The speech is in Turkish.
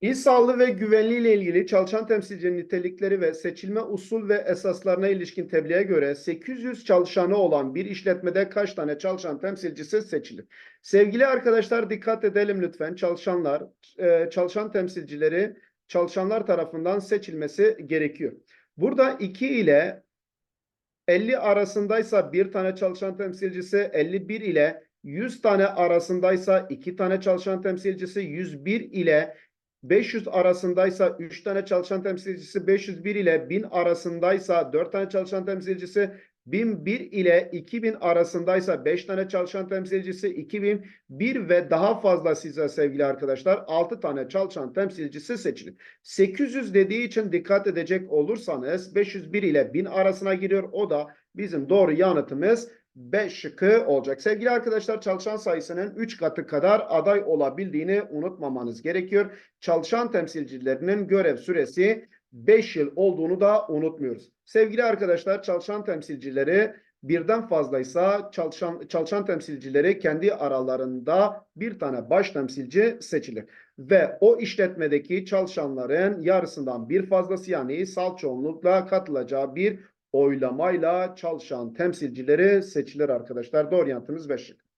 İş sağlığı ve güvenliği ile ilgili çalışan temsilcinin nitelikleri ve seçilme usul ve esaslarına ilişkin tebliğe göre 800 çalışanı olan bir işletmede kaç tane çalışan temsilcisi seçilir? Sevgili arkadaşlar dikkat edelim lütfen. Çalışanlar, e, çalışan temsilcileri çalışanlar tarafından seçilmesi gerekiyor. Burada 2 ile 50 arasındaysa bir tane çalışan temsilcisi, 51 ile 100 tane arasındaysa iki tane çalışan temsilcisi, 101 ile 500 arasındaysa 3 tane çalışan temsilcisi, 501 ile 1000 arasındaysa 4 tane çalışan temsilcisi, 1001 ile 2000 arasındaysa 5 tane çalışan temsilcisi, 2001 ve daha fazla size sevgili arkadaşlar 6 tane çalışan temsilcisi seçilir. 800 dediği için dikkat edecek olursanız 501 ile 1000 arasına giriyor. O da bizim doğru yanıtımız 5 şıkkı olacak. Sevgili arkadaşlar çalışan sayısının 3 katı kadar aday olabildiğini unutmamanız gerekiyor. Çalışan temsilcilerinin görev süresi 5 yıl olduğunu da unutmuyoruz. Sevgili arkadaşlar çalışan temsilcileri birden fazlaysa çalışan çalışan temsilcileri kendi aralarında bir tane baş temsilci seçilir. Ve o işletmedeki çalışanların yarısından bir fazlası yani salt çoğunlukla katılacağı bir oylamayla çalışan temsilcileri seçilir arkadaşlar. Doğru yanıtımız 5 şık.